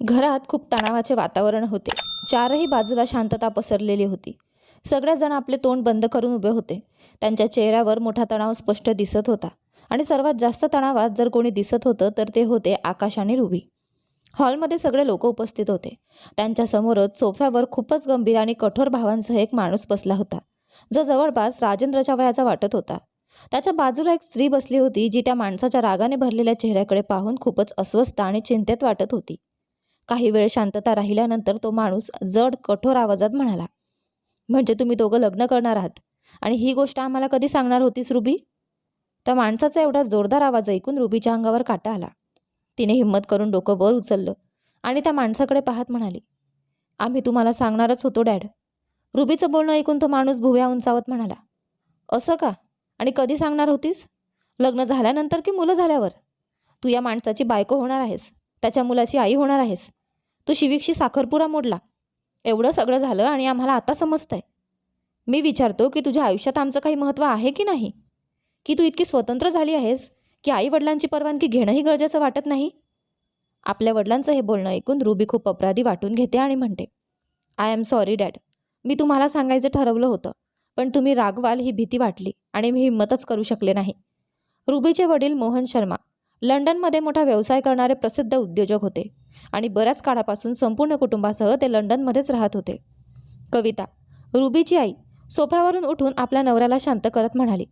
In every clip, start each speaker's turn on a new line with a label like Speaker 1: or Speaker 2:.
Speaker 1: घरात खूप तणावाचे वातावरण होते. चारही बाजूला शांतता पसरलेली होती. सगळेजण आपले तोंड बंद करून उभे होते. त्यांच्या चेहऱ्यावर मोठा तणाव स्पष्ट दिसत होता. आणि सर्वात जास्त तणावात जर कोणी दिसत होतं तर ते होते आकाश आणि रुबी. हॉलमध्ये सगळे लोक उपस्थित होते. त्यांच्यासमोरच सोफ्यावर खूपच गंभीर आणि कठोर भावांसह एक माणूस बसला होता. जो जवळपास राजेंद्रच्या वयाचा वाटत होता. त्याच्या बाजूला एक स्त्री बसली होती जी त्या माणसाच्या रागाने भरलेल्या चेहऱ्याकडे पाहून खूपच अस्वस्थ आणि चिंतेत वाटत होती. काही वेळ शांतता राहिल्यानंतर तो माणूस जड कठोर आवाजात म्हणाला म्हणजे तुम्ही दोघं लग्न करणार आहात? आणि ही गोष्ट आम्हाला कधी सांगणार होतीस रुबी? त्या माणसाचा एवढा जोरदार आवाज ऐकून रुबीच्या अंगावर काटा आला. तिने हिंमत करून डोकं वर उचललं आणि त्या माणसाकडे पाहत म्हणाली आम्ही तुम्हाला सांगणारच होतो डॅड. रुबीचं बोलणं ऐकून तो माणूस भुव्या उंचावत म्हणाला असं का? आणि कधी सांगणार होतीस? लग्न झाल्यानंतर की मुलं झाल्यावर? तू या माणसाची बायको होणार आहेस. त्याच्या मुलाची आई होणार आहेस. तू शिविकशी साखरपुरा मोडला. एवढं सगळं झालं आणि आम्हाला आता समजतंय. मी विचारतो की तुझ्या आयुष्यात आमचं काही महत्त्व आहे की नाही? की तू इतकी स्वतंत्र झाली आहेस की आई वडिलांची परवानगी घेणंही गरजेचं वाटत नाही? आपल्या वडिलांचं हे बोलणं ऐकून रुबी खूप अपराधी वाटून घेते आणि म्हणते आय एम सॉरी डॅड. मी तुम्हाला सांगायचं ठरवलं होतं पण तुम्ही रागवाल ही भीती वाटली आणि मी हिंमतच करू शकले नाही. रुबीचे वडील मोहन शर्मा लंडनमध्ये मोठा व्यवसाय करणारे प्रसिद्ध उद्योजक होते आणि बऱ्याच काळापासून संपूर्ण कुटुंबासह ते लंडनमध्येच राहत होते. कविता रुबीची आई सोफ्यावरून उठून आपल्या नवऱ्याला शांत करत म्हणाली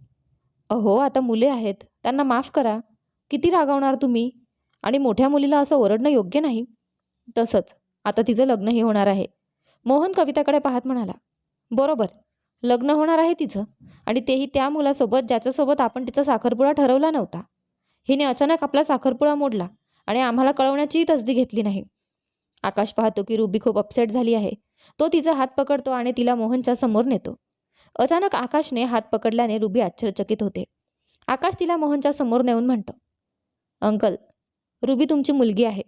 Speaker 1: अहो आता मुले आहेत त्यांना माफ करा. किती रागावणार तुम्ही? आणि मोठ्या मुलीला असं ओरडणं योग्य नाही. तसंच आता तिचं लग्नही होणार आहे. मोहन कविताकडे पाहत म्हणाला बरोबर लग्न होणार आहे तिचं. आणि तेही त्या मुलासोबत ज्याच्यासोबत आपण तिचा साखरपुडा ठरवला नव्हता. हिने अचानक आपला साखरपुडा मोडला आणि आम्हाला कळवण्याचीही तसदी घेतली नाही. आकाश पाहतो की रुबी खूप अपसेट झाली आहे. तो तिचा हात पकडतो आणि तिला मोहनच्या समोर नेतो. अचानक आकाशने हात पकडल्याने रुबी आश्चर्यचकित होते. आकाश तिला मोहनच्या समोर नेऊन म्हणतो अंकल रुबी तुमची मुलगी आहे.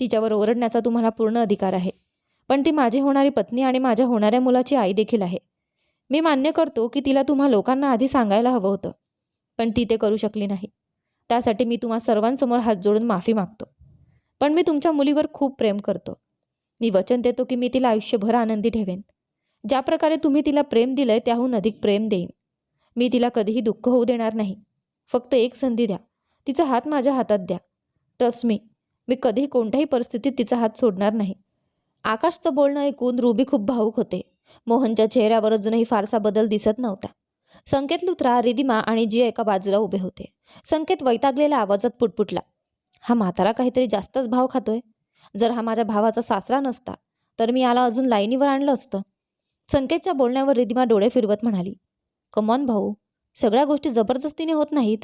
Speaker 1: तिच्यावर ओरडण्याचा तुम्हाला पूर्ण अधिकार आहे. पण ती माझी होणारी पत्नी आणि माझ्या होणाऱ्या मुलाची आई देखील आहे. मी मान्य करतो की तिला तुम्हा लोकांना आधी सांगायला हवं होतं पण ती ते करू शकली नाही. त्यासाठी मी तुम्हा सर्वांसमोर हात जोडून माफी मागतो. पण मी तुमच्या मुलीवर खूप प्रेम करतो. मी वचन देतो की मी तिला आयुष्यभर आनंदी ठेवेन. ज्या प्रकारे तुम्ही तिला प्रेम दिलंय त्याहून अधिक प्रेम देईन. मी तिला कधीही दुःख होऊ देणार नाही. फक्त एक संधी द्या. तिचा हात माझ्या हातात द्या. ट्रस्ट मी मी कधीही कोणत्याही परिस्थितीत तिचा हात सोडणार नाही. आकाशचं बोलणं ऐकून रुबी खूप भावूक होते. मोहनच्या चेहऱ्यावर अजूनही फारसा बदल दिसत नव्हता. संकेत लुथरा रिदिमा आणि जी एका बाजूला उभे होते. संकेत वैतागलेल्या आवाजात पुटपुटला हा म्हातारा काहीतरी जास्तच भाव खातोय. जर हा माझ्या भावाचा सासरा नसता तर मी याला अजून लाईनीवर आणलं असतं. संकेतच्या बोलण्यावर रिदिमा डोळे फिरवत म्हणाली कमॉन भाऊ सगळ्या गोष्टी जबरदस्तीने होत नाहीत.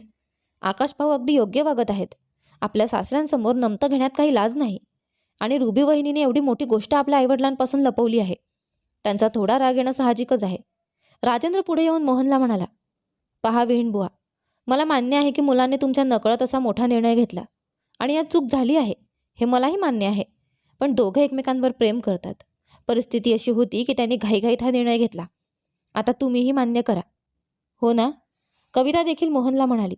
Speaker 1: आकाश भाऊ अगदी योग्य वागत आहेत. आपल्या सासऱ्यांसमोर नमतं घेण्यात काही लाज नाही. आणि रुबी वहिनीने एवढी मोठी गोष्ट आपल्या आईवडिलांपासून लपवली आहे. त्यांचा थोडा राग येणं साहजिकच आहे. राजेंद्र पुढे येऊन मोहनला म्हणाला पहा विहीण बुवा मला मान्य आहे की मुलांनी तुमच्या नकळत असा मोठा निर्णय घेतला आणि यात चूक झाली आहे हे मलाही मान्य आहे. पण दोघं एकमेकांवर प्रेम करतात. परिस्थिती अशी होती की त्यांनी घाईघाईत हा निर्णय घेतला. आता तुम्हीही मान्य करा. हो ना. कविता देखील मोहनला म्हणाली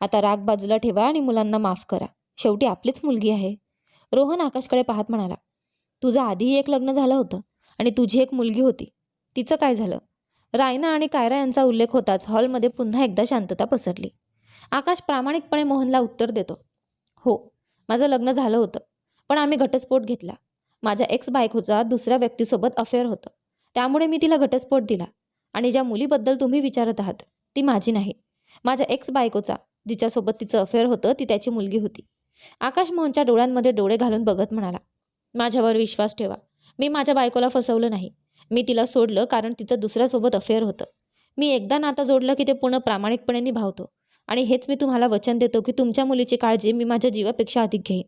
Speaker 1: आता राग बाजूला ठेवा आणि मुलांना माफ करा. शेवटी आपलीच मुलगी आहे. रोहन आकाशकडे पाहत म्हणाला तुझं आधीही एक लग्न झालं होतं आणि तुझी एक मुलगी होती. तिचं काय झालं? रायना आणि कायरा यांचा उल्लेख होताच हॉलमध्ये पुन्हा एकदा शांतता पसरली. आकाश प्रामाणिकपणे मोहनला उत्तर देतो. हो माझं लग्न झालं होतं पण आम्ही घटस्फोट घेतला. माझ्या एक्स बायकोचा दुसऱ्या व्यक्तीसोबत अफेअर होतं. त्यामुळे मी तिला घटस्फोट दिला. आणि ज्या मुलीबद्दल तुम्ही विचारत आहात ती माझी नाही. माझ्या एक्स बायकोचा जिच्यासोबत तिचं अफेअर होतं ती त्याची मुलगी होती आकाश मोहनच्या डोळ्यांमध्ये डोळे घालून बघत म्हणाला माझ्यावर विश्वास ठेवा. मी माझ्या बायकोला फसवलं नाही. मी तिला सोडलं कारण तिचं दुसऱ्यासोबत अफेअर होतं. मी एकदा नातं जोडलं की ते पूर्ण प्रामाणिकपणे निभावतो. आणि हेच मी तुम्हाला वचन देतो की तुमच्या मुलीची काळजी मी माझ्या जीवापेक्षा अधिक घेईन.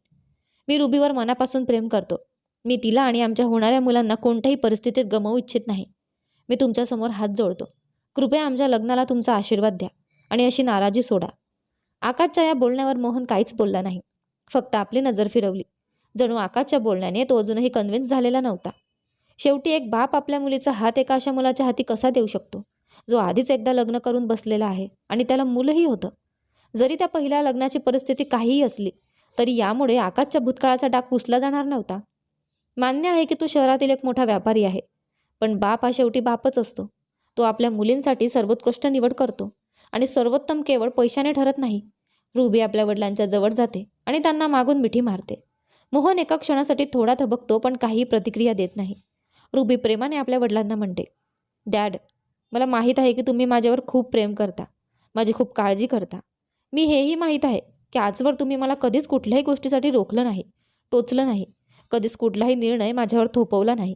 Speaker 1: मी रुबीवर मनापासून प्रेम करतो. मी तिला आणि आमच्या होणाऱ्या मुलांना कोणत्याही परिस्थितीत गमावू इच्छित नाही. मी तुमच्यासमोर हात जोडतो. कृपया आमच्या लग्नाला तुमचा आशीर्वाद द्या आणि अशी नाराजी सोडा. आकाशच्या या बोलण्यावर मोहन काहीच बोलला नाही. फक्त आपली नजर फिरवली. जणू आकाशच्या बोलण्याने तो अजूनही कन्व्हिन्स झालेला नव्हता. शेवटी एक बाप आपल्या मुलीचा हात एका अशा मुलाच्या हाती कसा देऊ शकतो? जो आधीच एकदा लग्न करून बसलेला आहे आणि त्याला मुलंही होतं. जरी त्या पहिल्या लग्नाची परिस्थिती काहीही असली तरी यामुळे आकाशच्या भूतकाळाचा डाग पुसला जाणार नव्हता. मान्य आहे की तो शहरातील एक मोठा व्यापारी आहे पण बाप हा शेवटी बापच असतो. तो आपल्या मुलींसाठी सर्वोत्कृष्ट निवड करतो आणि सर्वोत्तम केवळ पैशाने ठरत नाही. रुबी आपल्या वडिलांच्या जवळ जाते आणि त्यांना मागून मिठी मारते. मोहन एका क्षणासाठी थोडा थबकतो पण काही प्रतिक्रिया देत नाही. रुबी प्रेमाने आपल्या वडिलांना म्हणते डॅड मला माहीत आहे की तुम्ही माझ्यावर खूप प्रेम करता माझी खूप काळजी करता. मी हेही माहीत आहे की आजवर तुम्ही मला कधीच कुठल्याही गोष्टीसाठी रोखलं नाही टोचलं नाही कधीच कुठलाही निर्णय माझ्यावर थोपवला नाही.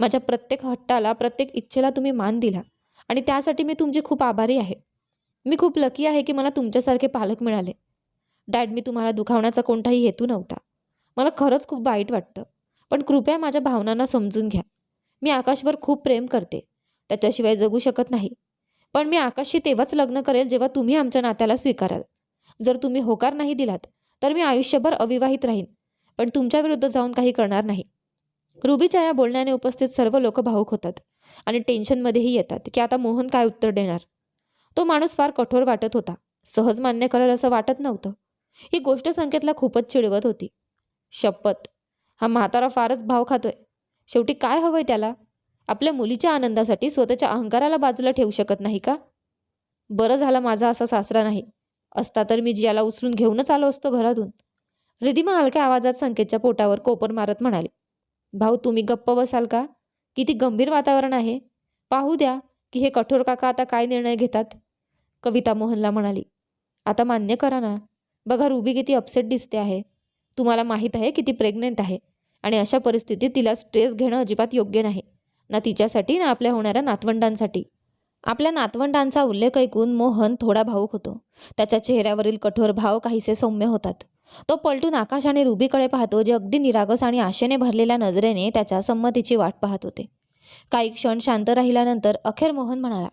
Speaker 1: माझ्या प्रत्येक हट्टाला प्रत्येक इच्छेला तुम्ही मान दिला आणि त्यासाठी मी तुमची खूप आभारी आहे. मी खूप लकी आहे की मला तुमच्यासारखे पालक मिळाले. डॅड मी तुम्हाला दुखावण्याचा कोणताही हेतू नव्हता. मला खरंच खूप वाईट वाटतं. पण कृपया माझ्या भावनांना समजून घ्या. मी आकाशवर खूप प्रेम करते. त्याच्याशिवाय जगू शकत नाही. पण मी आकाशशी तेव्हाच लग्न करेल जेव्हा तुम्ही आमच्या नात्याला स्वीकाराल. जर तुम्ही होकार नाही दिलात तर मी आयुष्यभर अविवाहित राहीन. पण तुमच्या विरुद्ध जाऊन काही करणार नाही. रुबीच्या या बोलण्याने उपस्थित सर्व लोक भावूक होतात आणि टेन्शनमध्येही येतात की आता मोहन काय उत्तर देणार? तो माणूस फार कठोर वाटत होता. सहज मान्य करेल असं वाटत नव्हतं. ही गोष्ट संकेतला खूपच चिडवत होती. शपथ! हा म्हातारा फारच भाव खातोय. शेवटी काय हवंय त्याला? आपल्या मुलीच्या आनंदासाठी स्वतःच्या अहंकाराला बाजूला ठेवू शकत नाही का? बरं झालं माझा असा सासरा नाही. असता तर मी जियाला उचलून घेऊनच आलो असतो घरातून. रिधिमा हलक्या आवाजात संकेतच्या पोटावर कोपर मारत म्हणाली भाऊ तुम्ही गप्प बसाल का? किती गंभीर वातावरण आहे. पाहू द्या की हे कठोर काका आता काय निर्णय घेतात. कविता मोहनला म्हणाली आता मान्य करा ना. बघा रुबी किती अपसेट दिसते आहे. तुम्हाला माहीत आहे किती प्रेग्नेंट आहे. आणि अशा परिस्थितीत तिला स्ट्रेस घेणं अजिबात योग्य नाही. ना तिच्यासाठी ना आपल्या होणाऱ्या नातवंडांसाठी. आपल्या नातवंडांचा उल्लेख ऐकून मोहन थोडा भावूक होतो. त्याच्या चेहऱ्यावरील कठोर भाव काहीसे सौम्य होतात. तो पलटून आकाश आणि रुबीकडे पाहतो जे अगदी निरागस आणि आशेने भरलेल्या नजरेने त्याच्या संमतीची वाट पाहत होते. काही क्षण शांत राहिल्यानंतर अखेर मोहन म्हणाला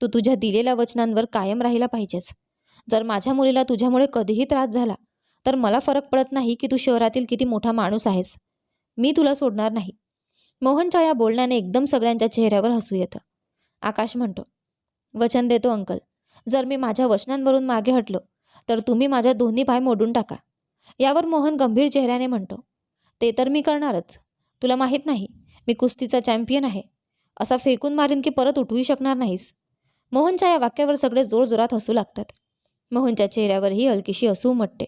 Speaker 1: तू तुझ्या दिलेल्या वचनांवर कायम राहिला पाहिजेस. जर माझ्या मुलीला तुझ्यामुळे कधीही त्रास झाला तर मला फरक पडत नाही की तू शहरातील किती मोठा माणूस आहेस. मी तुला सोडणार नाही. मोहनच्या या बोलण्याने एकदम सगळ्यांच्या चेहऱ्यावर हसू येतं. आकाश म्हणतो वचन देतो अंकल. जर मी माझ्या वचनांवरून मागे हटलो तर तुम्ही माझ्या दोन्ही पाय मोडून टाका. यावर मोहन गंभीर चेहऱ्याने म्हणतो ते तर मी करणारच. तुला माहीत नाही मी कुस्तीचा चॅम्पियन आहे. असा फेकून मारीन की परत उठवू शकणार नाहीस. मोहनच्या या वाक्यावर सगळे जोरजोरात हसू लागतात. मोहनच्या चेहऱ्यावरही हलकीशी हसू उमटते.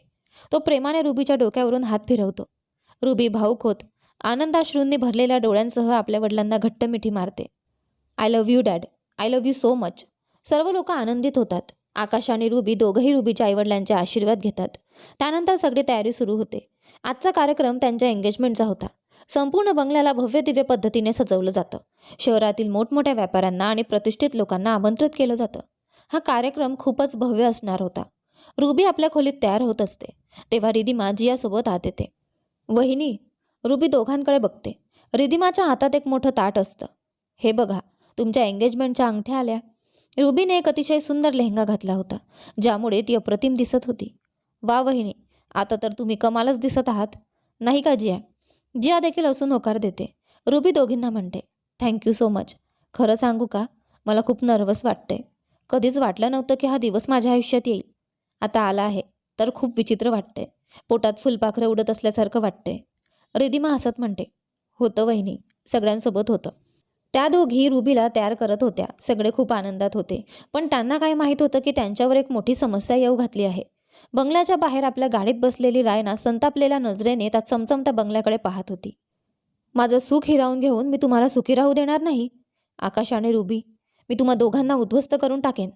Speaker 1: तो प्रेमाने रुबीच्या डोक्यावरून हात फिरवतो. रुबी भाऊक होत आनंदाश्रूंनी भरलेल्या डोळ्यांसह आपल्या वडिलांना घट्ट मिठी मारते. I love you dad. I love you so much. सर्व लोक आनंदित होतात. आकाश आणि रुबी दोघंही रुबीच्या आईवडिलांचे आशीर्वाद घेतात. त्यानंतर सगळी तयारी सुरू होते. आजचा कार्यक्रम त्यांच्या एंगेजमेंटचा होता. संपूर्ण बंगल्याला भव्य दिव्य पद्धतीने सजवलं जातं. शहरातील मोठमोठ्या व्यापाऱ्यांना आणि प्रतिष्ठित लोकांना आमंत्रित केलं जातं. हा कार्यक्रम खूपच भव्य असणार होता. रुबी आपल्या खोलीत तयार होत असते. तेव्हा रिदिमा जियासोबत आत येते. वहिनी रुबी दोघांकडे बघते. रिदिमाच्या हातात एक मोठं ताट असतं. हे बघा तुमच्या एंगेजमेंटच्या अंगठ्या आल्या. रुबीने एक अतिशय सुंदर लेहंगा घातला होता ज्यामुळे ती अप्रतिम दिसत होती. वा वहिनी आता तर तुम्ही कमालच दिसत आहात. नाही का जिया? जिया देखील असून होकार देते. रुबी दोघींना म्हणते. थँक्यू सो मच खरं सांगू का? मला खूप नर्वस वाटते कधीच वाटलं नव्हतं की हा दिवस माझ्या आयुष्यात येईल. आता आला आहे तर खूप विचित्र वाटते पोटात फुलपाखरं उडत असल्यासारखं वाटते रिदिमा हसत म्हणते होतं वहिनी सगळ्यांसोबत होतं. त्या दोघी रुबीला तयार करत होत्या. सगळे खूप आनंदात होते. पण त्यांना काय माहीत होतं की त्यांच्यावर एक मोठी समस्या येऊ घातली आहे. बंगल्याच्या बाहेर आपल्या गाडीत बसलेली रायना संतापलेल्या नजरेने त्या चमचमत्या बंगल्याकडे पाहत होती. माझं सुख हिरावून घेऊन मी तुम्हाला सुखी राहू देणार नाही? आकाश आणि रुबी मी तुम्हा दोघांना उद्ध्वस्त करून टाकेन.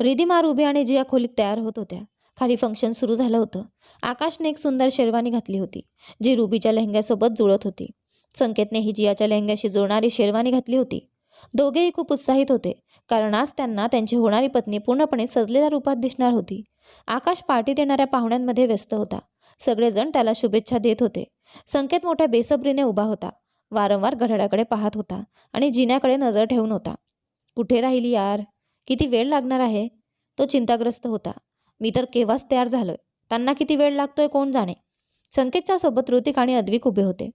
Speaker 1: रिदिमा रुबी आणि जिया खोलीत तयार होत होत्या. खाली फंक्शन सुरू झालं होतं. आकाशने एक सुंदर शेरवानी घातली होती जी रुबीच्या लेहंग्यासोबत जुळत होती. संकेतने ही जियाच्या लेहंग्याशी जुळणारी शेरवानी घातली होती. दोघेही खूप उत्साहित होते कारण आज त्यांना त्यांची होणारी पत्नी पूर्णपणे सजलेल्या रूपात दिसणार होती. आकाश पार्टी येणाऱ्या पाहुण्यांमध्ये व्यस्त होता. सगळेजण त्याला शुभेच्छा देत होते. संकेत मोठ्या बेसबरीने उभा होता. वारंवार घड्याळाकडे पाहत होता आणि जिन्याकडे नजर ठेवून होता. कुठे राहिली यार? किती वेळ लागणार आहे? तो चिंताग्रस्त होता. मी तर केव्हाच तयार झालोय. त्यांना किती वेळ लागतोय कोण जाणे? संकेतच्या सोबत ऋतिक आणि अद्विक उभे होते.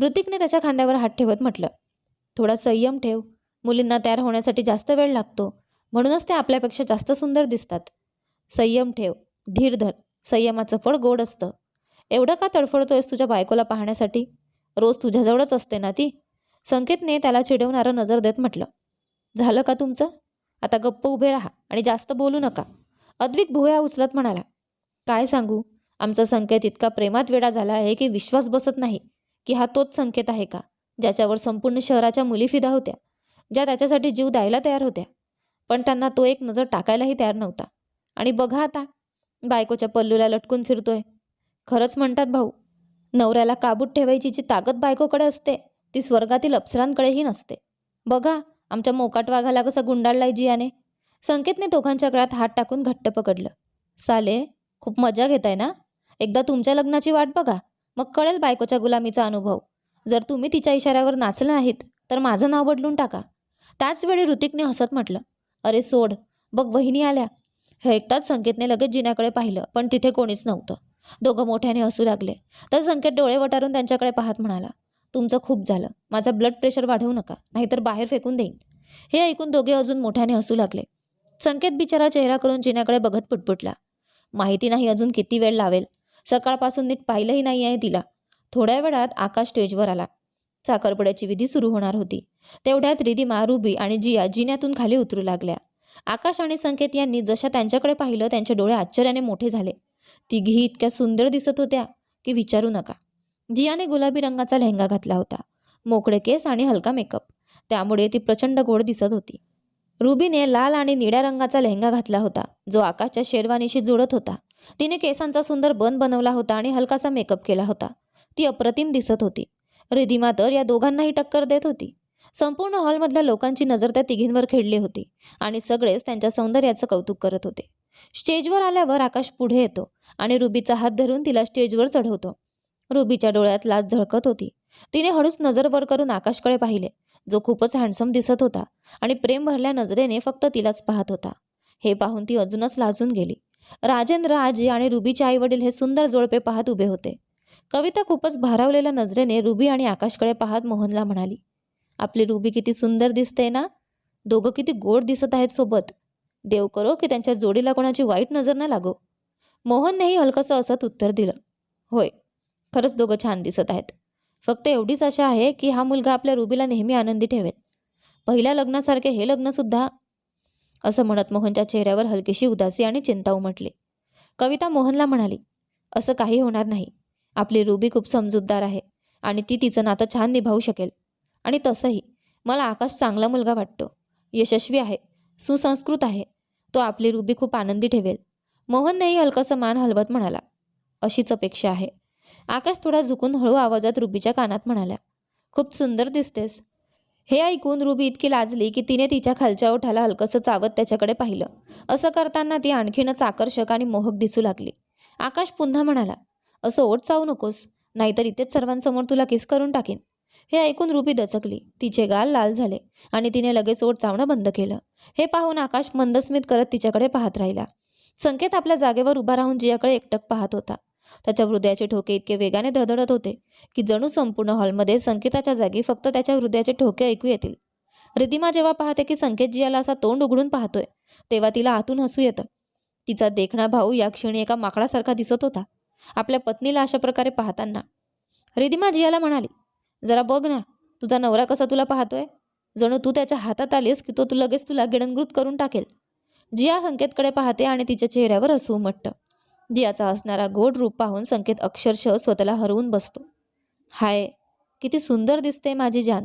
Speaker 1: ऋतिकने त्याच्या खांद्यावर हात ठेवत म्हटलं थोडा संयम ठेव. मुलींना तयार होण्यासाठी जास्त वेळ लागतो. म्हणूनच ते आपल्यापेक्षा जास्त सुंदर दिसतात. संयम ठेव. धीर धर. संयमाचं फळ गोड असतं. एवढं का तडफडतोयस तुझ्या बायकोला पाहण्यासाठी? रोज तुझ्याजवळच असते ना ती? संकेतने त्याला चिडवणारं नजर देत म्हटलं झालं का तुमचं? आता गप्प उभे राहा आणि जास्त बोलू नका. अद्विक भुया उचलत म्हणाला काय सांगू? आमचा संकेत इतका प्रेमात वेडा झाला आहे की विश्वास बसत नाही की हा तोच संकेत आहे का ज्याच्यावर संपूर्ण शहराच्या मुली फिदा होत्या ज्या त्याच्यासाठी जीव द्यायला तयार होत्या. पण त्यांना तो एक नजर टाकायलाही तयार नव्हता. आणि बघा आता बायकोच्या पल्लूला लटकून फिरतोय. खरंच म्हणतात भाऊ नवऱ्याला काबूत ठेवायची जी ताकद बायकोकडे असते ती स्वर्गातील अप्सरांकडेही नसते. बघा आमच्या मोकाट वाघाला कसा गुंडाळलाय जियाने. संकेतने दोघांच्या गळ्यात हात टाकून घट्ट पकडलं. साले खूप मजा घेताय ना? एकदा तुमच्या लग्नाची वाट बघा. मग कळेल बायकोच्या गुलामीचा अनुभव. जर तुम्ही तिच्या इशाऱ्यावर नाचले नाहीत तर माझं नाव बदलून टाका. त्याचवेळी ऋतिकने हसत म्हटलं अरे सोड बघ वहिनी आल्या. हे ऐकताच संकेतने लगेच जिन्याकडे पाहिलं पण तिथे कोणीच नव्हतं. दोघं मोठ्याने हसू लागले. तर संकेत डोळे वटारून त्यांच्याकडे पाहत म्हणाला तुमचं खूप झालं. माझा ब्लड प्रेशर वाढवू नका नाहीतर बाहेर फेकून देईन. हे ऐकून दोघे अजून मोठ्याने हसू लागले. संकेत बिचारा चेहरा करून जिन्याकडे बघत पुटपुटला. माहिती नाही अजून किती वेळ लावेल. सकाळपासून नीट पाहिलंही नाही आहे तिला. थोड्या वेळात आकाश स्टेजवर आला. साखरपुड्याची विधी सुरू होणार होती. तेवढ्यात रिदिमा रुबी आणि जिया जिन्यातून खाली उतरू लागल्या. आकाश आणि संकेत यांनी जशा त्यांच्याकडे पाहिलं त्यांचे डोळे आश्चर्याने मोठे झाले. तिघीही इतक्या सुंदर दिसत होत्या की विचारू नका. जियाने गुलाबी रंगाचा लेहंगा घातला होता. मोकळे केस आणि हलका मेकअप. त्यामुळे ती प्रचंड गोड दिसत होती. रुबीने लाल आणि निळ्या रंगाचा लेहंगा घातला होता जो आकाशच्या शेरवानीशी जुळत होता. तिने केसांचा सुंदर बन बनवला होता आणि हलकासा मेकअप केला होता. ती अप्रतिम दिसत होती. रिधिमा तर या दोघांनाही टक्कर देत होती. संपूर्ण हॉलमधल्या लोकांची नजर त्या तिघींवर खेळली होती आणि सगळेच त्यांच्या सौंदर्याचं कौतुक करत होते. स्टेजवर आल्यावर आकाश पुढे येतो आणि रुबीचा हात धरून तिला स्टेजवर चढवतो. रुबीच्या डोळ्यात लाज झळकत होती. तिने हळूच नजर वर करून आकाशकडे पाहिले. जो खूपच हँडसम दिसत होता आणि प्रेम भरल्या नजरेने फक्त तिलाच पाहत होता. हे पाहून ती अजूनच लाजून गेली. राजेंद्र आजी आणि रुबीचे आईवडील हे सुंदर जोडपे पाहत उभे होते. कविता खूपच भारावलेल्या नजरेने रुबी आणि आकाशकडे पाहत मोहनला म्हणाली आपली रुबी किती सुंदर दिसते ना? दोघं किती गोड दिसत आहेत सोबत. देव करो की त्यांच्या जोडीला कोणाची वाईट नजर न लागो. मोहननेही हलकंसं असत उत्तर दिलं होय खरंच दोघं छान दिसत आहेत. फक्त एवढीच आशा आहे की हा मुलगा आपल्या रुबीला नेहमी आनंदी ठेवेल. पहिल्या लग्नासारखे हे लग्नसुद्धा असं म्हणत मोहनच्या चेहऱ्यावर हलकीशी उदासी आणि चिंता उमटली. कविता मोहनला म्हणाली असं काही होणार नाही. आपली रुबी खूप समजूतदार आहे आणि ती तिचं नातं छान निभावू शकेल. आणि तसंही मला आकाश चांगला मुलगा वाटतो. यशस्वी आहे सुसंस्कृत आहे. तो आपली रुबी खूप आनंदी ठेवेल. मोहननेही हलकसं मान हलवत म्हणाला अशीच अपेक्षा आहे. आकाश थोडा झुकून हळू आवाजात रुबीच्या कानात म्हणाल्या खूप सुंदर दिसतेस. हे ऐकून रुबी इतकी लाजली की तिने तिच्या खालच्या ओठाला हलकंसं चावत त्याच्याकडे पाहिलं. असं करताना ती आणखीनच आकर्षक आणि मोहक दिसू लागली. आकाश पुन्हा म्हणाला असं ओठ चावू नकोस नाहीतर इथेच सर्वांसमोर तुला किस करून टाकेन. हे ऐकून रुबी दचकली. तिचे गाल लाल झाले आणि तिने लगेच ओठ चावणं बंद केलं. हे पाहून आकाश मंदस्मित करत तिच्याकडे पाहत राहिला. संकेत आपल्या जागेवर उभा राहून जियाकडे एकटक पाहत होता. त्याच्या हृदयाचे ठोके इतके वेगाने धडधडत होते की जणू संपूर्ण हॉलमध्ये संकेताच्या जागी फक्त त्याच्या हृदयाचे ठोके ऐकू येतील. रिदिमा जेव्हा पाहते की संकेत जियाला असा तोंड उघडून पाहतोय तेव्हा तिला आतून हसू येतं. तिचा देखणा भाऊ या क्षणी एका माकडासारखा दिसत होता आपल्या पत्नीला अशा प्रकारे पाहताना. रिदिमा जियाला म्हणाली जरा बघ ना तुझा नवरा कसा तुला पाहतोय? जणू तू त्याच्या हातात आलीस की तो तू लगेच तुला गिडंगृत करून टाकेल. जिया संकेतकडे पाहते आणि तिच्या चेहऱ्यावर हसू उमटतं. जियाचा असणारा गोड रूप पाहून संकेत अक्षरशः स्वतःला हरवून बसतो. हाय किती सुंदर दिसते माझी जान.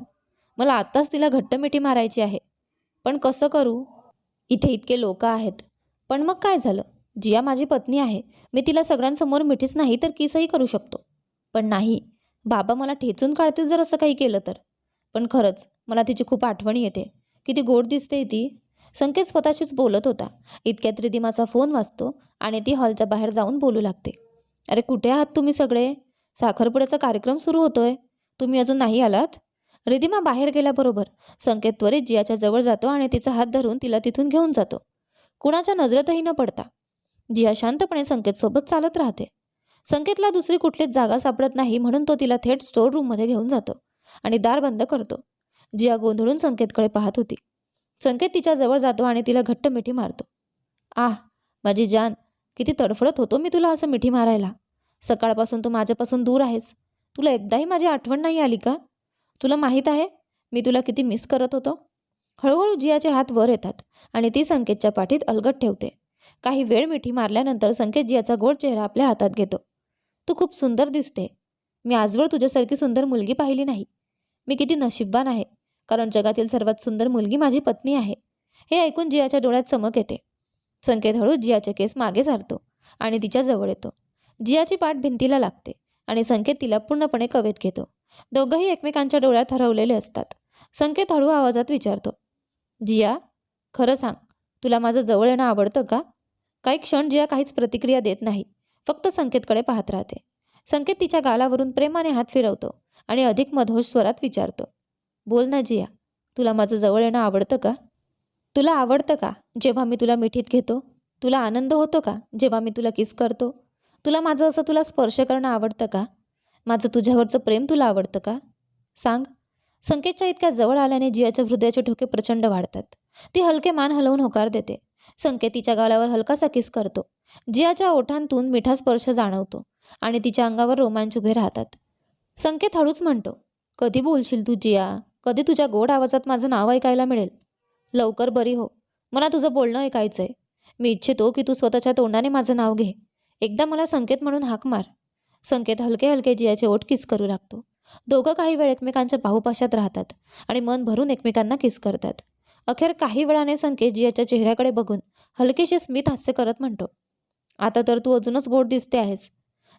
Speaker 1: मला आत्ताच तिला घट्ट मिठी मारायची आहे. पण कसं करू? इथे इतके लोक आहेत. पण मग काय झालं? जिया माझी पत्नी आहे. मी तिला सगळ्यांसमोर मिठीच नाही तर किसही करू शकतो. पण नाही बाबा मला ठेचून काढतील जर असं काही केलं तर. पण खरंच मला तिची खूप आठवण येते. किती गोड दिसते ती. संकेत स्वतःशीच बोलत होता. इतक्यात रिदिमाचा फोन वाजतो आणि ती हॉलच्या बाहेर जाऊन बोलू लागते. अरे कुठे आहात तुम्ही सगळे? साखरपुड्याचा कार्यक्रम सुरू होतोय. तुम्ही अजून नाही आलात? रिदिमा बाहेर गेल्याबरोबर संकेत त्वरित जियाच्या जवळ जातो आणि तिचा हात धरून तिला तिथून घेऊन जातो. कुणाच्या नजरेतही न पडता. जिया शांतपणे संकेतसोबत चालत राहते. संकेतला दुसरी कुठलीच जागा सापडत नाही म्हणून तो तिला थेट स्टोर रूममध्ये घेऊन जातो आणि दार बंद करतो. जिया गोंधळून संकेतकडे पाहत होती. संकेत तिच्या जवळ जातो आणि तिला घट्ट मिठी मारतो. आह माझी जान किती तडफडत होतो मी तुला असं मिठी मारायला. सकाळपासून तू माझ्यापासून दूर आहेस. तुला एकदाही माझी आठवण नाही आली का? तुला माहीत आहे मी तुला किती मिस करत होतो? हळूहळू जियाचे हात वर येतात आणि ती संकेतच्या पाठीत अलगट ठेवते. काही वेळ मिठी मारल्यानंतर संकेत जियाचा गोड चेहरा आपल्या हातात घेतो. तू खूप सुंदर दिसते. मी आजवर तुझ्यासारखी सुंदर मुलगी पाहिली नाही. मी किती नशीबवान आहे. कारण जगातील सर्वात सुंदर मुलगी माझी पत्नी आहे. हे ऐकून जियाच्या डोळ्यात चमक येते. संकेत हळूच जियाचे केस मागे सारतो आणि तिच्या जवळ येतो. जियाची पाठ भिंतीला लागते आणि संकेत तिला पूर्णपणे कवेत घेतो. दोघंही एकमेकांच्या डोळ्यात हरवलेले असतात. संकेत हळू आवाजात विचारतो जिया खरं सांग तुला माझं जवळ येणं आवडतं का? काही क्षण जिया काहीच प्रतिक्रिया देत नाही फक्त संकेतकडे पाहत राहते. संकेत तिच्या गालावरून प्रेमाने हात फिरवतो आणि अधिक मधोश स्वरात विचारतो बोल ना जिया तुला माझं जवळ येणं आवडतं का? तुला आवडतं का जेव्हा मी तुला मिठीत घेतो? तुला आनंद होतो का जेव्हा मी तुला किस करतो? तुला माझं असं तुला स्पर्श करणं आवडतं का? माझं तुझ्यावरचं प्रेम तुला आवडतं का? सांग. संकेतच्या इतक्या जवळ आल्याने जियाच्या हृदयाचे ठोके प्रचंड वाढतात. ती हलके मान हलवून होकार देते. संकेत तिच्या गालावर हलकासा किस करतो. जियाच्या ओठांतून मिठा स्पर्श जाणवतो आणि तिच्या अंगावर रोमांच उभे राहतात. संकेत हळूच म्हणतो कधी बोलशील तू जिया? कधी तुझ्या गोड आवाजात माझं नाव ऐकायला मिळेल? लवकर बरी हो. मला तुझं बोलणं ऐकायचं आहे मी इच्छितो की तू स्वतःच्या तोंडाने माझं नाव घे. एकदा मला संकेत म्हणून हाक मार. संकेत हलके हलके जियाचे ओठ किस करू लागतो. दोघं काही वेळ एकमेकांच्या बाहुपाशात राहतात आणि मन भरून एकमेकांना किस करतात. अखेर काही वेळाने संकेत जियाच्या चेहऱ्याकडे बघून हलकेशी स्मित हास्य करत म्हणतो आता तर तू अजूनच गोड दिसते आहेस.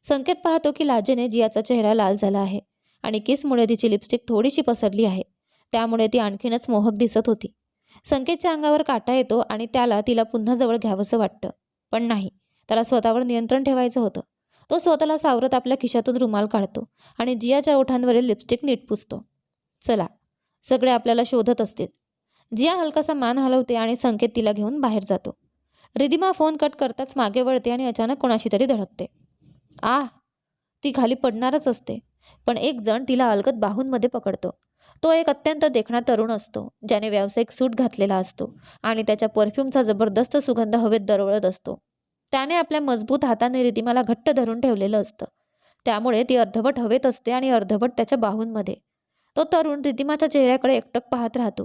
Speaker 1: संकेत पाहतो की लाजेने जियाचा चेहरा लाल झाला आहे आणि किसमुळे तिची लिपस्टिक थोडीशी पसरली आहे. त्यामुळे ती आणखीनच मोहक दिसत होती. संकेतच्या अंगावर काटा येतो आणि त्याला तिला पुन्हा जवळ घ्यावंसं वाटतं. पण नाही त्याला स्वतःवर नियंत्रण ठेवायचं होतं. तो स्वतःला सावरत आपल्या खिशातून रुमाल काढतो आणि जियाच्या ओठांवरील लिपस्टिक नीट पुसतो. चला सगळे आपल्याला शोधत असतील. जिया हलकासा मान हलवते आणि संकेत तिला घेऊन बाहेर जातो. रिदिमा फोन कट करताच मागे वळते आणि अचानक कोणाशी तरी धडकते. आ ती खाली पडणारच असते पण एक जण तिला अलगत बाहूंमध्ये पकडतो. तो एक अत्यंत देखणा तरुण असतो ज्याने व्यावसायिक सूट घातलेला असतो आणि त्याच्या परफ्यूमचा जबरदस्त सुगंध हवेत दरवळत असतो. त्याने आपल्या मजबूत हाताने रिदिमाला घट्ट धरून ठेवलेलं असतं. त्यामुळे ती अर्धवट हवेत असते आणि अर्धवट त्याच्या बाहूंमध्ये. तो तरुण रिदिमाच्या चेहऱ्याकडे एकटक पाहत राहतो.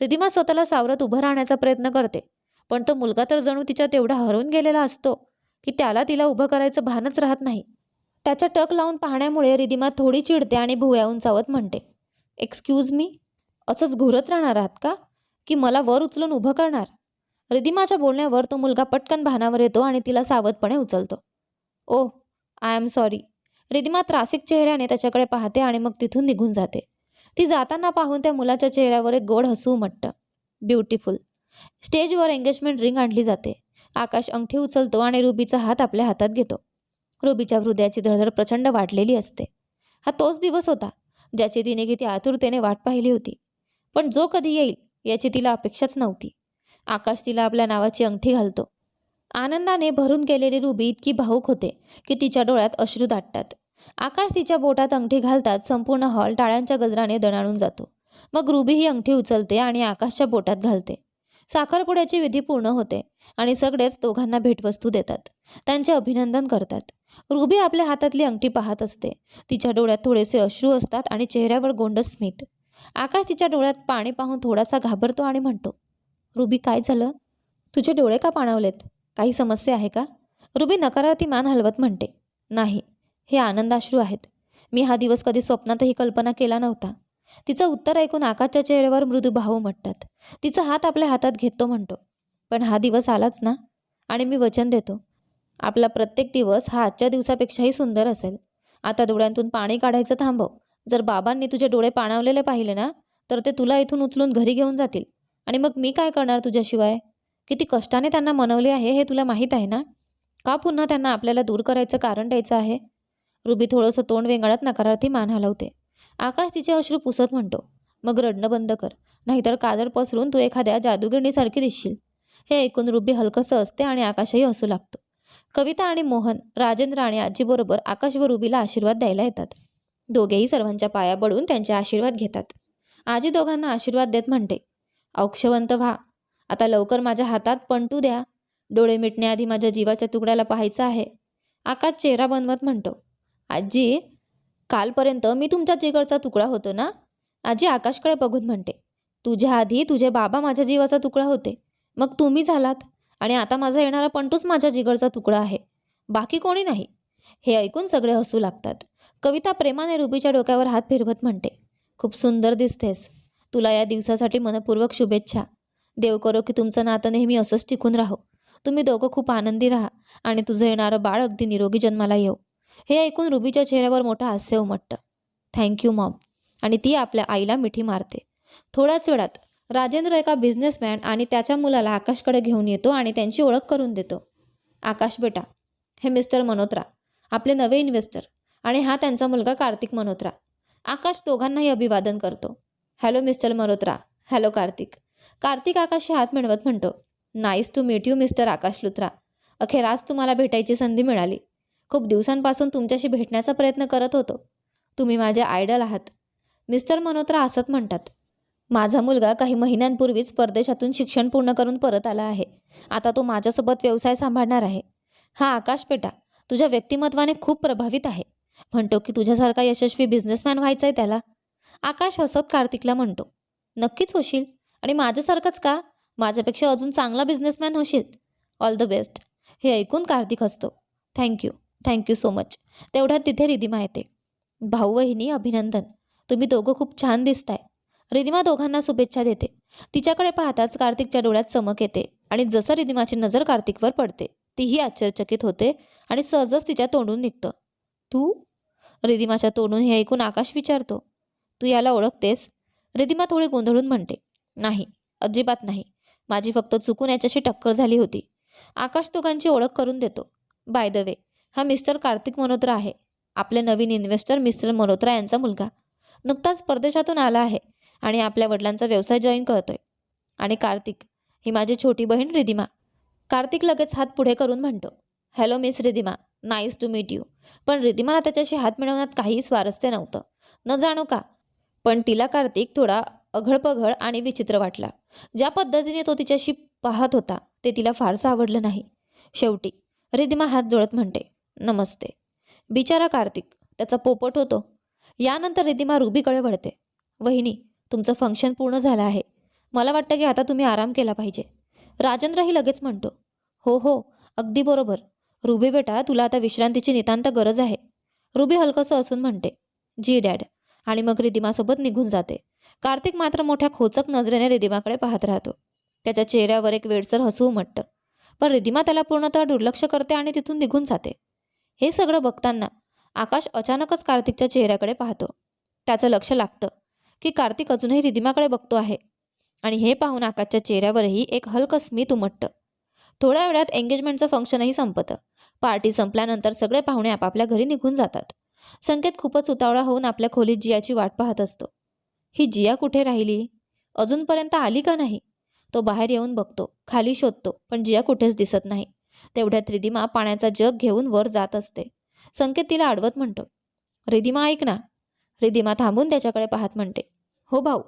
Speaker 1: रिदिमा स्वतःला सावरत उभं राहण्याचा प्रयत्न करते पण तो मुलगा तर जणू तिच्या तेवढा हरवून गेलेला असतो की त्याला तिला उभं करायचं भानच राहत नाही. त्याच्या टक लावून पाहण्यामुळे रिदिमा थोडी चिडते आणि भुवया उंचावत म्हणते. एक्सक्यूज मी असंच घुरत राहणार आहात का? की मला वर उचलून उभं करणार? रिदिमाच्या बोलण्यावर तो मुलगा पटकन भानावर येतो आणि तिला सावधपणे उचलतो. Oh I am sorry Ridhima त्रासिक चेहऱ्याने त्याच्याकडे पाहते आणि मग तिथून निघून जाते. ती जाताना पाहून त्या मुलाच्या चेहऱ्यावर एक गोड हसू उमटतं. ब्युटिफुल स्टेजवर एंगेजमेंट रिंग आणली जाते. आकाश अंगठी उचलतो आणि रुबीचा हात आपल्या हातात घेतो. रुबीच्या हृदयाची धडधड प्रचंड वाढलेली असते. हा तोच दिवस होता. ज्याची तिने किती आतुरतेने वाट पाहिली होती. पण जो कधी येईल याची तिला अपेक्षाच नव्हती. आकाश तिला आपल्या नावाची अंगठी घालतो. आनंदाने भरून गेलेली रुबी इतकी भाऊक होते की तिच्या डोळ्यात अश्रू दाटतात. आकाश तिच्या बोटात अंगठी घालतात संपूर्ण हॉल टाळ्यांच्या गजराने दणाणून जातो. मग रुबी ही अंगठी उचलते आणि आकाशच्या बोटात घालते. साखरपुड्याची विधी पूर्ण होते आणि सगळेच दोघांना भेटवस्तू देतात. त्यांचे अभिनंदन करतात. रुबी आपल्या हातातली अंगठी पाहत असते. तिच्या डोळ्यात थोडेसे अश्रू असतात आणि चेहऱ्यावर गोंड स्मित. आकाश तिच्या डोळ्यात पाणी पाहून थोडासा घाबरतो आणि म्हणतो रुबी काय झालं? तुझे डोळे का पाणावलेत? काही समस्या आहे का? रुबी नकारार्थी मान हलवत म्हणते नाही. हे आनंदाश्रू आहेत. मी हा दिवस कधी स्वप्नातही कल्पना केला नव्हता. तिचं उत्तर ऐकून आकाशच्या चेहऱ्यावर मृदू भाऊ म्हणतात तिचा हात आपल्या हातात घेतो म्हणतो. पण हा दिवस आलाच ना? आणि मी वचन देतो. आपला प्रत्येक दिवस हा आजच्या दिवसापेक्षाही सुंदर असेल. आता डोळ्यांतून पाणी काढायचं थांबव. जर बाबांनी तुझे डोळे पाणावलेले पाहिले ना तर ते तुला इथून उचलून घरी घेऊन जातील. आणि मग मी काय करणार तुझ्याशिवाय? किती कष्टाने त्यांना मनवले आहे हे तुला माहीत आहे ना? का पुन्हा त्यांना आपल्याला दूर करायचं कारण द्यायचं आहे? रुबी थोडंसं तोंड वेंगाळत नकारार्थी मान हलवते. आकाश तिचे अश्रू पुसत म्हणतो मग रडणं बंद कर नाहीतर काजळ पसरून तू एखाद्या जादूगिरणीसारखी दिसशील. हे ऐकून रुबी हलकंसं असते आणि आकाशही हसू लागतो. कविता आणि मोहन राजेंद्र आणि आजीबरोबर आकाश व रुबीला आशीर्वाद द्यायला येतात. दोघेही सर्वांच्या पाया पडून त्यांचे आशीर्वाद घेतात. आजी दोघांना आशीर्वाद देत म्हणते औक्षवंत व्हा. आता लवकर माझ्या हातात पंटू द्या. डोळे मिटण्याआधी माझ्या जीवाच्या तुकड्याला पाहायचं आहे. आकाश चेहरा बनवत म्हणतो आजी कालपर्यंत मी तुमच्या जिगरचा तुकडा होतो ना? आजी आकाशकडे बघून म्हणते तुझ्या आधी तुझे बाबा माझ्या जीवाचा तुकडा होते. मग तुम्ही झालात आणि आता माझा येणारा पंटूच माझ्या जिगरचा तुकडा आहे. बाकी कोणी नाही. हे ऐकून सगळे हसू लागतात. कविता प्रेमाने रुबीच्या डोक्यावर हात फिरवत म्हणते खूप सुंदर दिसतेस. तुला या दिवसासाठी मनपूर्वक शुभेच्छा. देव करो की तुमचं नातं नेहमी असंच टिकून राहो. तुम्ही दोघं खूप आनंदी राहा आणि तुझं येणारं बाळ अगदी निरोगी जन्माला येऊ हे ऐकून रुबीच्या चेहऱ्यावर मोठं हास्य उमटतं. थँक्यू मॉम आणि ती आपल्या आईला मिठी मारते. थोड्याच वेळात राजेंद्र एका बिझनेसमॅन आणि त्याच्या मुलाला आकाशकडे घेऊन येतो आणि त्यांची ओळख करून देतो. आकाश बेटा हे मिस्टर मनोत्रा आपले नवे इन्व्हेस्टर आणि हा त्यांचा मुलगा कार्तिक मनोत्रा. आकाश दोघांनाही अभिवादन करतो. Hello mister Malhotra. Hello Kartik. Kartik आकाशशी हात मिळवत म्हणतो nice to meet you mister Akash Luthra अखेर आज तुम्हाला भेटायची संधी मिळाली. खूप दिवसांपासून तुमच्याशी भेटण्याचा प्रयत्न करत होतो. तुम्ही माझे आयडल आहात. मिस्टर मनोत्रा असत म्हणतात. माझा मुलगा काही महिन्यांपूर्वीच परदेशातून शिक्षण पूर्ण करून परत आला आहे. आता तो माझ्यासोबत व्यवसाय सांभाळणार आहे. हा आकाश पेटा तुझ्या व्यक्तिमत्वाने खूप प्रभावित आहे. म्हणतो की तुझ्यासारखा यशस्वी बिझनेसमॅन व्हायचा आहे त्याला. आकाश हसत कार्तिकला म्हणतो. नक्कीच होशील. आणि माझ्यासारखंच का? माझ्यापेक्षा अजून चांगला बिझनेसमॅन होशील. All the best. हे ऐकून कार्तिक हसतो. थँक्यू. थँक्यू सो मच तेवढ्यात तिथे रिदिमा येते. भाऊ वहिनी अभिनंदन. तुम्ही दोघं खूप छान दिसताय. रिदिमा दोघांना शुभेच्छा देते. तिच्याकडे पाहताच कार्तिकच्या डोळ्यात चमक येते आणि जसं रिदिमाची नजर कार्तिकवर पडते तीही आश्चर्यचकित होते आणि सहजच तिच्या तोंडून निघतं. तू? रिदिमाच्या तोंडून हे ऐकून आकाश विचारतो. तू याला ओळखतेस? रिदिमा थोडी गोंधळून म्हणते. नाही अजिबात नाही. माझी फक्त चुकून याच्याशी टक्कर झाली होती. आकाश दोघांची ओळख करून देतो. बाय द वे हा मिस्टर कार्तिक मल्होत्रा आहे. आपले नवीन इन्व्हेस्टर मिस्टर मल्होत्रा यांचा मुलगा. नुकताच परदेशातून आला आहे आणि आपल्या वडिलांचा व्यवसाय जॉईन करतोय. आणि कार्तिक ही माझी छोटी बहीण रिदिमा कार्तिक लगेच हात पुढे करून म्हणतो hello miss Ridhima nice to meet you पण रिदिमाला त्याच्याशी हात मिळवण्यात काहीही स्वारस्य नव्हतं. न जाणो का? पण तिला कार्तिक थोडा अघळपघळ आणि विचित्र वाटला. ज्या पद्धतीने तो तिच्याशी पाहत होता ते तिला फारसं आवडलं नाही. शेवटी रिदिमा हात जोडत म्हणते नमस्ते. बिचारा कार्तिक त्याचा पोपट होतो. यानंतर रिदिमा रुबीकडे वळते. वहिनी तुमचं फंक्शन पूर्ण झालं आहे. मला वाटतं की आता तुम्ही आराम केला पाहिजे. राजेंद्रही लगेच म्हणतो हो हो अगदी बरोबर. रुबी बेटा तुला आता विश्रांतीची नितांत गरज आहे. रुबी हलकंसं असून म्हणते जी डॅड. आणि मग रिदिमासोबत निघून जाते. कार्तिक मात्र मोठ्या खोचक नजरेने रिदिमाकडे पाहत राहतो. त्याच्या चेहऱ्यावर एक वेडसर हसू उमटतं. पण रिदिमा त्याला पूर्णतः दुर्लक्ष करते आणि तिथून निघून जाते. हे सगळं बघताना आकाश अचानकच कार्तिकच्या चेहऱ्याकडे पाहतो. त्याचं लक्ष लागतं की कार्तिक अजूनही रिदिमाकडे बघतो आहे. आणि हे पाहून आकाशच्या चेहऱ्यावरही एक हलकं स्मित उमटतं. थोड्या वेळात एंगेजमेंटचं फंक्शनही संपतं. पार्टी संपल्यानंतर सगळे पाहुणे आपापल्या घरी निघून जातात. संकेत खूपच उतावळा होऊन आपल्या खोलीत जियाची वाट पाहत असतो. ही जिया कुठे राहिली? अजूनपर्यंत आली का नाही? तो बाहेर येऊन बघतो. खाली शोधतो पण जिया कुठेच दिसत नाही. तेवढ्यात रिदिमा पाण्याचा जग घेऊन वर जात असते. संकेत तिला अडवत म्हणतो रिदिमा ऐक ना. रिदिमा थांबून त्याच्याकडे पाहत म्हणते हो भाऊ.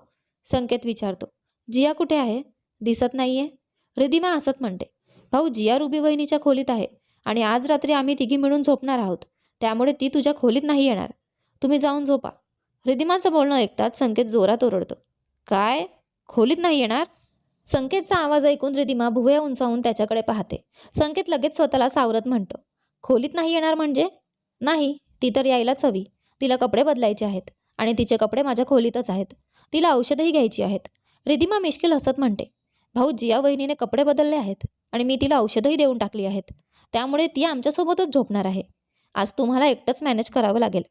Speaker 1: संकेत विचारतो जिया कुठे आहे? दिसत नाहीये. रिदिमा असत म्हणते भाऊ जिया रुबी वहिनीच्या खोलीत आहे आणि आज रात्री आम्ही तिघी मिळून झोपणार आहोत त्यामुळे ती तुझ्या खोलीत नाही येणार. तुम्ही जाऊन झोपा. रिदिमाचं बोलणं ऐकताच संकेत जोरात ओरडतो काय? खोलीत नाही येणार? संकेतचा आवाज ऐकून रिदिमा भुवया उंचावून त्याच्याकडे पाहते. संकेत लगेच स्वतःला सावरत म्हणतो. खोलीत नाही येणार म्हणजे? नाही ती तर यायलाच हवी. तिला कपडे बदलायचे आहेत आणि तिचे कपडे माझ्या खोलीतच आहेत. तिला औषधंही घ्यायची आहेत. रिदिमा मिश्किल हसत म्हणते. भाऊ जिया वहिनीने कपडे बदलले आहेत आणि मी तिला औषधंही देऊन टाकली आहेत. त्यामुळे ती आमच्यासोबतच झोपणार आहे. आज तुम्हाला एकटंच मॅनेज करावं लागेल.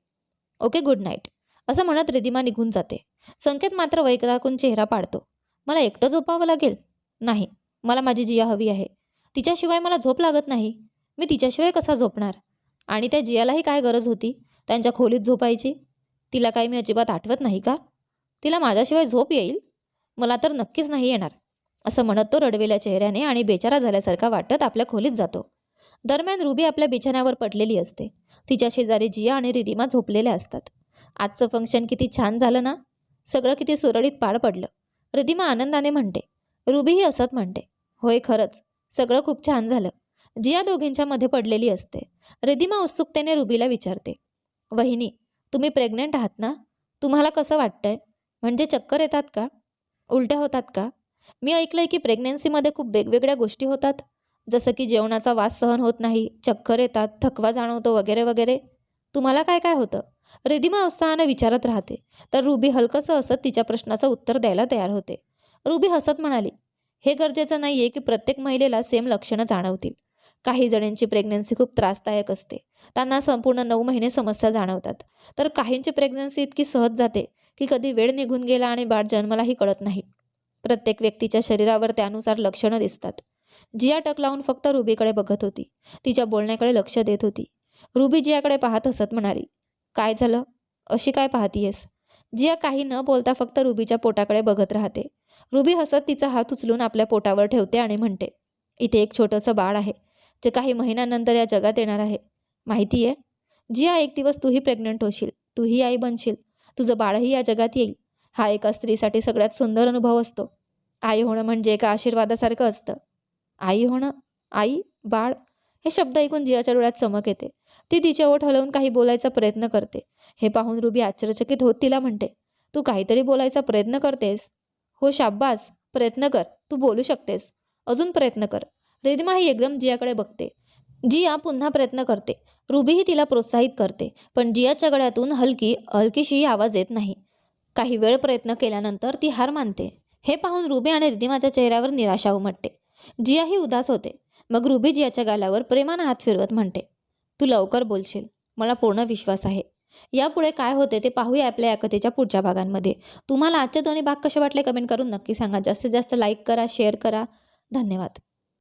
Speaker 1: Okay good night. असं म्हणत रिदिमा निघून जाते. संकेत मात्र वैकदाकून चेहरा पाडतो. मला एकटं झोपावं लागेल? नाही मला माझी जिया हवी आहे. तिच्याशिवाय मला झोप लागत नाही. मी तिच्याशिवाय कसा झोपणार? आणि त्या जियालाही काय गरज होती? त्यांच्या खोलीत झोपायची? तिला काही मी अजिबात आठवत नाही का? तिला माझ्याशिवाय झोप येईल? मला तर नक्कीच नाही येणार. असं म्हणत तो रडवेल्या चेहऱ्याने आणि बेचारा झाल्यासारखा वाटत आपल्या खोलीत जातो. दरम्यान रुबी आपल्या बिछाण्यावर पडलेली असते. तिच्या शेजारी जिया आणि रिदिमा झोपलेल्या असतात. आजचं फंक्शन किती छान झालं ना? सगळं किती सुरळीत पार पडलं. रिदिमा आनंदाने म्हणते. रुबीही असत म्हणते. होय खरंच सगळं खूप छान झालं. जिया दोघींच्या मध्ये पडलेली असते. रिदिमा उत्सुकतेने रुबीला विचारते. वहिनी तुम्ही प्रेग्नेंट आहात ना? तुम्हाला कसं वाटतंय? म्हणजे चक्कर येतात का? उलट्या होतात का? मी ऐकलंय की प्रेग्नेन्सीमध्ये खूप वेगवेगळ्या गोष्टी होतात. जसं की जेवणाचा वास सहन होत नाही चक्कर येतात थकवा जाणवतो वगैरे वगैरे. तुम्हाला काय काय होतं? रिधिमा उत्साहानं विचारत राहते. तर रुबी हलकंसं असत तिच्या प्रश्नाचं उत्तर द्यायला तयार होते. रुबी हसत म्हणाली हे गरजेचं नाही आहे की प्रत्येक महिलेला सेम लक्षणं जाणवतील. काही जणांची प्रेग्नन्सी खूप त्रासदायक असते. त्यांना संपूर्ण नऊ महिने समस्या जाणवतात. तर काहींची प्रेग्नन्सी इतकी सहज जाते की कधी वेळ निघून गेला आणि बाळ जन्मालाही कळत नाही. प्रत्येक व्यक्तीच्या शरीरावर त्यानुसार लक्षणं दिसतात. जिया टक लावून फक्त रुबीकडे बघत होती. तिच्या बोलण्याकडे लक्ष देत होती. रुबी जियाकडे पाहत हसत म्हणाली काय झालं? अशी काय पाहतीयस? जिया काही न बोलता फक्त रुबीच्या पोटाकडे बघत राहते. रुबी हसत तिचा हात उचलून आपल्या पोटावर ठेवते आणि म्हणते इथे एक छोटंसं बाळ आहे जे काही महिन्यानंतर या जगात येणार आहे. माहिती आहे जिया एक दिवस तूही प्रेग्नंट होशील तूही आई बनशील. तुझं बाळही या जगात येईल. हा एका स्त्रीसाठी सगळ्यात सुंदर अनुभव असतो. आई होणं म्हणजे एका आशीर्वादासारखं असतं. आई होणं? आई? बाळ? हे शब्द ऐकून जियाच्या डोळ्यात चमक येते. ती तिचे ओठ हलवून काही बोलायचा प्रयत्न करते. हे पाहून रुबी आश्चर्यचकित होत तिला म्हणते तू काहीतरी बोलायचा प्रयत्न करतेस? हो शाब्बास प्रयत्न कर. तू बोलू शकतेस. अजून प्रयत्न कर. रिधिमा ही एकदम जियाकडे बघते. जिया पुन्हा प्रयत्न करते. रुबीही तिला प्रोत्साहित करते पण जियाच्या गळ्यातून हलकी हलकीशी आवाज येत नाही. काही वेळ प्रयत्न केल्यानंतर ती हार मानते. हे पाहून रुबी आणि रिधिमाच्या चेहऱ्यावर निराशा उमटते. जियाही उदास होते. मग रुबीजी याच्या गालावर प्रेमानं हात फिरवत म्हणते तू लवकर बोलशील. मला पूर्ण विश्वास आहे. यापुढे काय होते ते पाहूया आपल्या या कथेच्या पुढच्या भागांमध्ये. तुम्हाला आजचे दोन्ही भाग कसे वाटले कमेंट करून नक्की सांगा. जास्तीत जास्त लाईक करा शेअर करा. धन्यवाद.